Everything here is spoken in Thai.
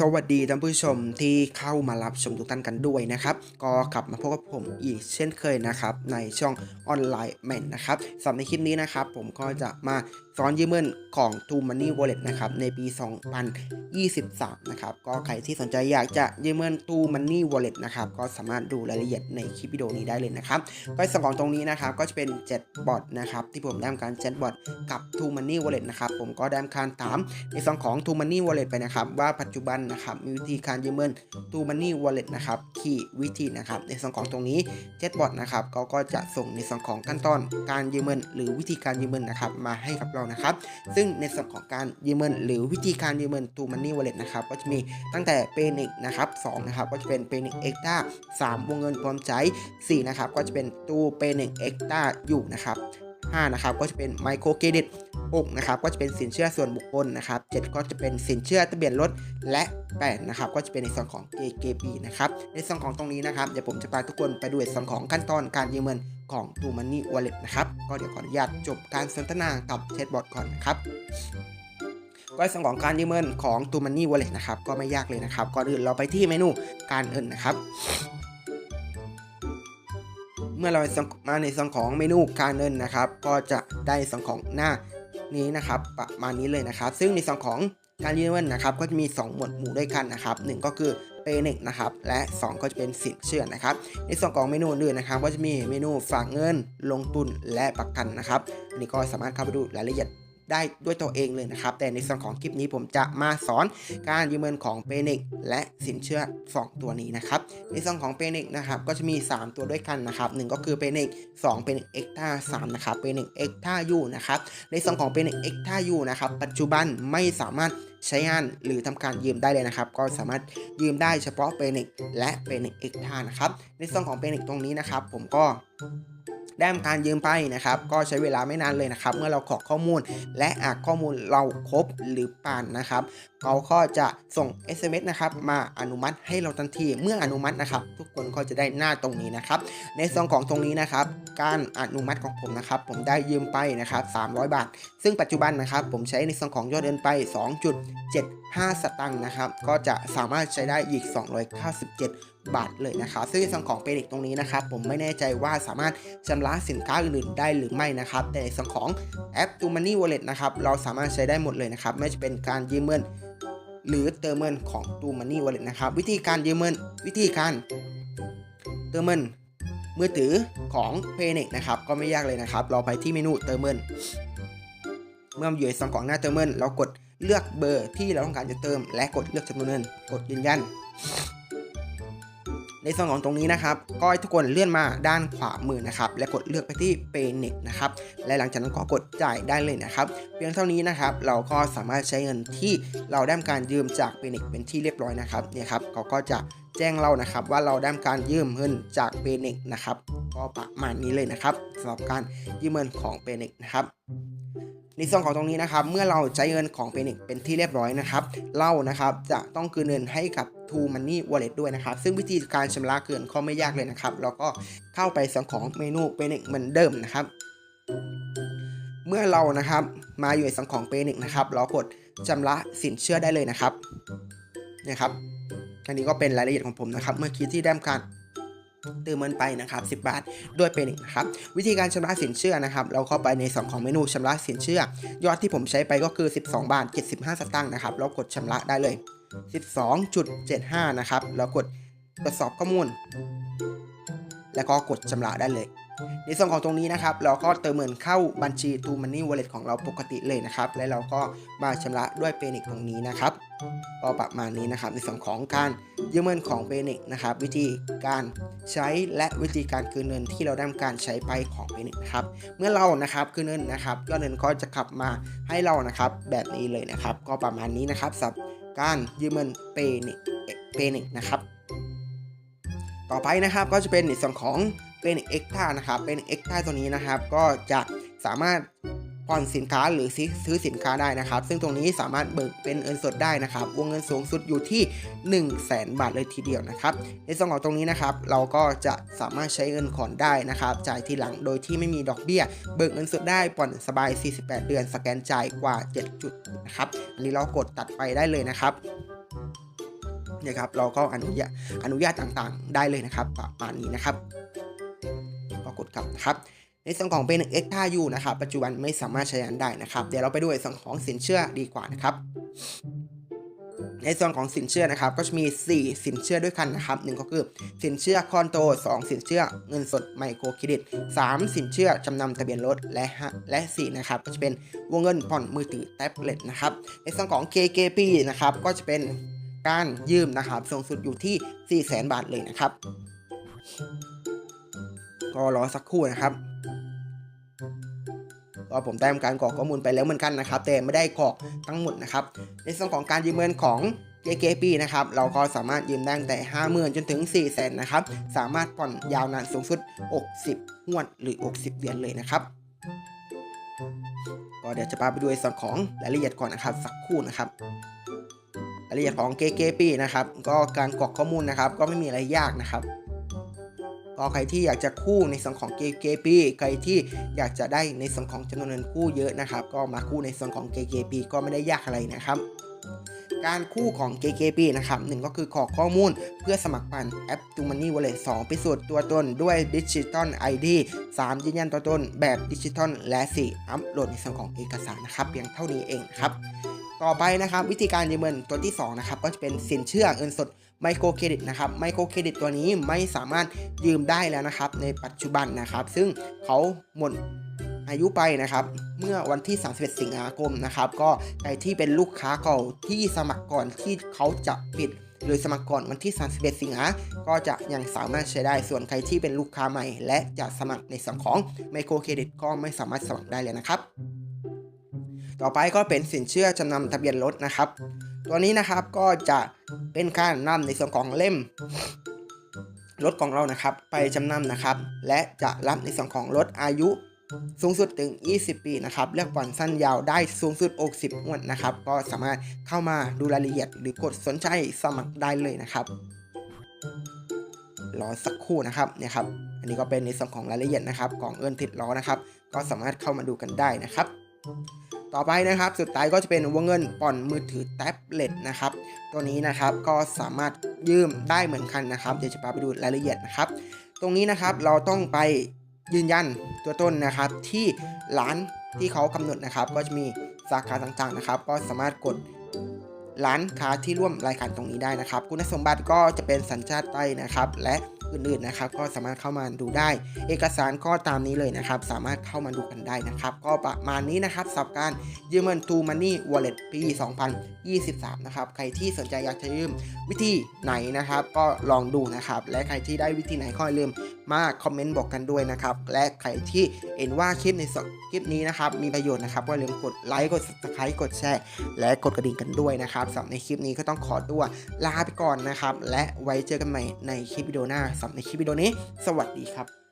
สวัสดีท่านผู้ชมที่เข้ามารับชมทุกท่านกันด้วยนะครับ ก็กลับมาพบกับผมอีกเช่นเคยนะครับ ในช่องออนไลน์แมนนะครับสำหรับในคลิปนี้นะครับ ผมก็จะมา สอนยืมเงินของ t o Money Wallet นะครับในปี 2023 นะครับก็ใครที่สนใจอยากจะยืมเงิน t o Money Wallet นะครับก็สามารถดูรายละเอียดในคลิปวิดีโอนี้ได้เลยนะครับก็ส่วนของตรงนี้นะครับก็จะเป็น7บอทนะครับที่ผมได้ทำการเจ็ตบอทกับ t o Money Wallet นะครับผมก็ได้ทำการถามในส่วนของ t o Money Wallet ไปนะครับว่าปัจจุบันนะครับมีวิธีการยืมเงิน t o Money Wallet นะครับขี่วิธีนะครับในส่วนของตรงนี้เจ็ตบอทนะครับก็ก็จะส่งในส่วนของขั้นตอนการยืมเงินหรือวิธีการยืมเงินนะครับมาให้กับเรานะครับ ซึ่งในส่วนของการยืมเงิน หรือวิธีการยืมเงิน t o Money Wallet นะครับก็จะมีตั้งแต่ p a y n i c นะครับ2นะครับก็จะเป็น p a y n i c Extra 3วงเงินพร้อมใช้4นะครับก็จะเป็นตู้ p a y n i c Extra อยู่นะครับ 5นะครับก็จะเป็นไมโครเครดิต6นะครับก็จะเป็นสินเชื่อส่วนบุคคลนะครับ7ก็จะเป็นสินเชื่อทะเบียนรถและ8นะครับก็จะเป็นในส่วนของ KKB นะครับในส่วนของตรงนี้นะครับเดี๋ยวผมจะพาทุกคนไปดูในส่วนของขั้นตอนการยืมเงินของตูมันนี่วอลเล็ตนะครับก็เดี๋ยวขออนุญาตจบการสนทนากับแชทบอทก่อนนะครับก็ในส่วนของการยืมเงินของตูมันนี่วอลเล็ตนะครับก็ไม่ยากเลยนะครับก่อนอื่นเราไปที่เมนูการเงินนะครับ มื่อเรามาในส่วนของเมนูการเงินนะครับ ก็จะได้ส่วนของหน้านี้นะครับ ประมาณนี้เลยนะครับ ซึ่งในส่วนของการยืมเงินนะครับ ก็จะมี 2 หมวดหมู่ด้วยกันนะครับหนึ่งก็คือเปย์เน็กนะครับ และ 2 ก็จะเป็นสินเชื่อนะครับ ในส่วนของเมนูอื่นนะครับ ก็จะมีเมนูฝากเงิน ลงทุน และประกันนะครับอันนี้ก็สามารถเข้าไปดูรายละเอียด ได้ด้วยตัวเองเลยนะครับ แต่ในส่วนของคลิปนี้ผมจะมาสอนการยืมเงินของเปน็กและสินเชื่อ 2 ตัวนี้นะครับ ในส่วนของเปน็กนะครับก็จะมี 3 ตัวด้วยกันนะครับหนึ่งก็คือเปน็ก2เป็นเอ็กท่า3นะครับเปน็กเอ็กท่ายูนะครับในส่วนของเปน็กเอ็กท่ายูนะครับปัจจุบันไม่สามารถใช้งานหรือทำการยืมได้เลยนะครับ ก็สามารถยืมได้เฉพาะเปน็กและเปน็กเอ็กท่านะครับในส่วนของเปน็กตรงนี้นะครับ ผมก็ ได้ทำการยืมไปนะครับ ก็ใช้เวลาไม่นานเลยนะครับ เมื่อเราขอข้อมูล และหากข้อมูลเราครบหรือปานนะครับเขาก็จะส่ง SMS นะครับมาอนุมัติให้เราทันทีเมื่ออนุมัตินะครับ ทุกคนก็จะได้หน้าตรงนี้นะครับ ในส่วนของตรงนี้นะครับ การอนุมัติของผมนะครับ ผมได้ยืมไปนะครับ 300 บาท ซึ่งปัจจุบันนะครับ ผมใช้ในส่วนของยอดเดินไป 2.75 สตังค์นะครับ ก็จะสามารถใช้ได้อีก 297 บาทเลยนะครับซึ่งในส่วนของเปริกตรงนี้นะครับ ผมไม่แน่ใจว่าสามารถชำระสินค้าอื่นๆได้หรือไม่นะครับ แต่ในส่วนของแอป t o Money Wallet นะครับ เราสามารถใช้ได้หมดเลยนะครับ ไม่ว่าจะเป็นการยืมเงิน หรือเติมเงินของ t o Money Wallet นะครับ วิธีการยืมเงิน วิธีการ เติมเงินมือถือของ p a y n e x นะครับ ก็ไม่ยากเลยนะครับ เราไปที่เมนูเติมเงิน เมื่ออยู่ในส่วนของหน้าเติมเงิน เรากดเลือกเบอร์ที่เราต้องการจะเติม และกดเลือกจำนวนเงิน กดยืนยัน ในส่วนของตรงนี้นะครับก็ให้ทุกคนเลื่อนมาด้านขวามือนะครับและกดเลือกไปที่ p a y n e x นะครับและหลังจากนั้นก็กดจ่ายได้เลยนะครับ เพียงเท่านี้นะครับเราก็สามารถใช้เงินที่เราได้การยืมจาก p a y n e x เป็นที่เรียบร้อยนะครับเนี่ยครับเขาก็จะแจ้งเรานะครับว่าเราได้การยืมเงินจาก p a y n e x นะครับก็ประมาณนี้เลยนะครับสำหรับการยืมเงินของ p a y n e x นะครับ ในส่วนของตรงนี้นะครับ เมื่อเราใช้เงินของ p a y n e x เป็นที่เรียบร้อยนะครับ เรานะครับจะต้องคืนเงินให้กับ t o Money Wallet ด้วยนะครับ ซึ่งวิธีการชำระคืนก็ไม่ยากเลยนะครับเราก็เข้าไปส่วนของเมนู p a y n e x เหมือนเดิมนะครับ เมื่อเรานะครับมาอยู่ในส่วนของ p a y n e x นะครับ เรากดชำระสินเชื่อได้เลยนะครับนี่ยครับอันนี้ก็เป็นรายละเอียดของผมนะครับ เมื่อกี้ที่ได้การ เติมเงินไปนะครับ 10 บาทด้วยเป็นนะครับ วิธีการชำระสินเชื่อนะครับ เราเข้าไปในส่วนของเมนูชำระสินเชื่อ ยอดที่ผมใช้ไปก็คือ 12 บาท 75 สตางค์นะครับ เรากดชำระได้เลย 12.75 นะครับ เรากดตรวจสอบข้อมูล แล้วก็กดชำระได้เลย ในส่วนของตรงนี้นะครับ เราก็เติมเงินเข้าบัญชี t o Money Wallet ของเราปกติเลยนะครับ และเราก็มาชำระด้วยเปนิกตรงนี้นะครับก็ประมาณนี้นะครับ ในส่วนของการยืมเงินของเปนิกนะครับ วิธีการใช้และวิธีการคืนเงินที่เราได้การใช้ไปของเปนิกนะครับ เมื่อเรานะครับคืนเงินนะครับยอดเงินก็จะกลับมาให้เรานะครับ แบบนี้เลยนะครับ ก็ประมาณนี้นะครับสำหรับการยืมเงินเปนิกเปนิกนะครับ ต่อไปนะครับก็จะเป็นในส่วนของ เป็นเอ็กท่านะครับเป็นเอ็กท่าตัวนี้นะครับ ก็จะสามารถผ่อนสินค้าหรือซื้อสินค้าได้นะครับ ซึ่งตรงนี้สามารถเบิกเป็นเงินสดได้นะครับ วงเงินสูงสุดอยู่ที่ 1 0 0 0 0แบาทเลยทีเดียวนะครับ ในส่วนของตรงนี้นะครับ เราก็จะสามารถใช้เงินผ่อนได้นะครับ จ่ายทีหลังโดยที่ไม่มีดอกเบี้ย เบิกเงินสดได้ผ่อนสบาย 48 เดือน สแกนจ่ายกว่า 7 จุดนะครับ อันนี้เรากดตัดไปได้เลยนะครับเนี่ยครับ เราก็อนุญาตอนุญาตต่างๆ ได้เลยนะครับประมาณนี้นะครับ ก็กดกลับนะครับในส่วนของเป็น1 x ท่ายูนะครับปัจจุบันไม่สามารถใช้งานได้นะครับเดี๋ยวเราไปดูในส่วนของสินเชื่อดีกว่านะครับในส่วนของสินเชื่อนะครับก็จะมี 4 สินเชื่อด้วยกันนะครับหนึ่งก็คือสินเชื่อคอนโด2สินเชื่อเงินสดไมโครเครดิต 3 สินเชื่อจำนำทะเบียนรถและและ4นะครับก็จะเป็นวงเงินผ่อนมือถือแท็บเล็ตนะครับในส่วนของ KKP นะครับก็จะเป็นการยืมนะครับสูงสุดอยู่ที่ 4 0 0 0 0 0 บาทเลยนะครับ ก็รอสักครู่นะครับก็ผมได้ทำการกรอกข้อมูลไปแล้วเหมือนกันนะครับ แต่ไม่ได้กรอกทั้งหมดนะครับ ในส่วนของการยืมเงินของ JKP นะครับ เราก็สามารถยืมได้ตั้งแต่ 50,000 จนถึง 400,000นะครับ สามารถผ่อนยาวนานสูงสุด 60งวดหรือ 60 เดือนเลยนะครับ ก็เดี๋ยวจะพาไปดูในส่วนของรายละเอียดก่อนนะครับสักครู่นะครับรายละเอียดของ KKP นะครับ ก็การกรอกข้อมูลนะครับ ก็ไม่มีอะไรยากนะครับ ก็ใครที่อยากจะคู่ในส่วนของ KKP ใครที่อยากจะได้ในส่วนของจำนวนเงินกู้เยอะนะครับ ก็มาคู่ในส่วนของ KKP ก็ไม่ได้ยากอะไรนะครับการคู่ของ KKP นะครับหนึ่งก็คือขอข้อมูลเพื่อสมัครผ่านแอป t o Money Wallet 2พิสูจน์ตัวตนด้วยดิจิตอล ID 3 ยืนยันตัวตนแบบดิจิตอลและ 4 อัปโหลดในส่วนของเอกสารนะครับเพียงเท่านี้เองครับ ต่อไปนะครับวิธีการยืมเงินตัวที่2นะครับก็จะเป็นสินเชื่อเงินสดไมโครเครดิตนะครับไมโครเครดิตตัวนี้ไม่สามารถยืมได้แล้วนะครับ ในปัจจุบันนะครับ ซึ่งเขาหมดอายุไปนะครับเมื่อวันที่ 31 สิงหาคมนะครับ ก็ใครที่เป็นลูกค้าเก่าที่สมัครก่อนที่เขาจะปิดหรือสมัครก่อนวันที่ 31 สิงหาก็จะยังสามารถใช้ได้ ส่วนใครที่เป็นลูกค้าใหม่ และจะสมัครในส่วนของไมโครเครดิตก็ไม่สามารถสมัครได้เลยนะครับ ต่อไปก็เป็นสินเชื่อจำนำทะเบียนรถนะครับ ตัวนี้นะครับก็จะเป็นการนำในส่วนของเล่มรถของเรานะครับไปจำนำนะครับ และจะรับในส่วนของรถอายุสูงสุดถึง 20 ปีนะครับเลือกผ่อนสั้นยาวได้สูงสุด 60งวดนะครับ ก็สามารถเข้ามาดูรายละเอียดหรือกดสนใจสมัครได้เลยนะครับรอสักครู่นะครับเนี่ยครับ อันนี้ก็เป็นในส่วนของรายละเอียดนะครับ ของเอินติดล้อนะครับ ก็สามารถเข้ามาดูกันได้นะครับ ต่อไปนะครับ สุดท้ายก็จะเป็นวงเงินผ่อนมือถือแท็บเล็ตนะครับ ตัวนี้นะครับก็สามารถยืมได้เหมือนกันนะครับ เดี๋ยวจะพาไปดูรายละเอียดนะครับ ตรงนี้นะครับเราต้องไปยืนยันตัวต้นนะครับที่ร้านที่เขากำหนดนะครับ ก็จะมีสาขาต่างๆนะครับ ก็สามารถกดร้านค้าที่ร่วมรายการตรงนี้ได้นะครับ คุณสมบัติก็จะเป็นสัญชาติไต้นะครับ และ อื่นๆนะครับ ก็สามารถเข้ามาดูได้ เอกสารก็ตามนี้เลยนะครับ สามารถเข้ามาดูกันได้นะครับ ก็ประมาณนี้นะครับสำหรับการยืมเงิน t ูมันนี่วอลเล็ตปี 2023 นะครับ ใครที่สนใจอยากจะยืมวิธีไหนนะครับ ก็ลองดูนะครับ และใครที่ได้วิธีไหนก็อย่าลืมมาคอมเมนต์บอกกันด้วยนะครับ และใครที่เห็นว่าคลิปในคลิปนี้นะครับมีประโยชน์นะครับก็อย่าลืมกดไลค์กด subscribe กดแชร์ และกดกระดิ่งกันด้วยนะครับสำหรับในคลิปนี้ก็ต้องขอตัวลาไปก่อนนะครับ และไว้เจอกันใหม่ในคลิปวิดีโอหน้าสำหรับในคลิปวิดีโอนี้ สวัสดีครับ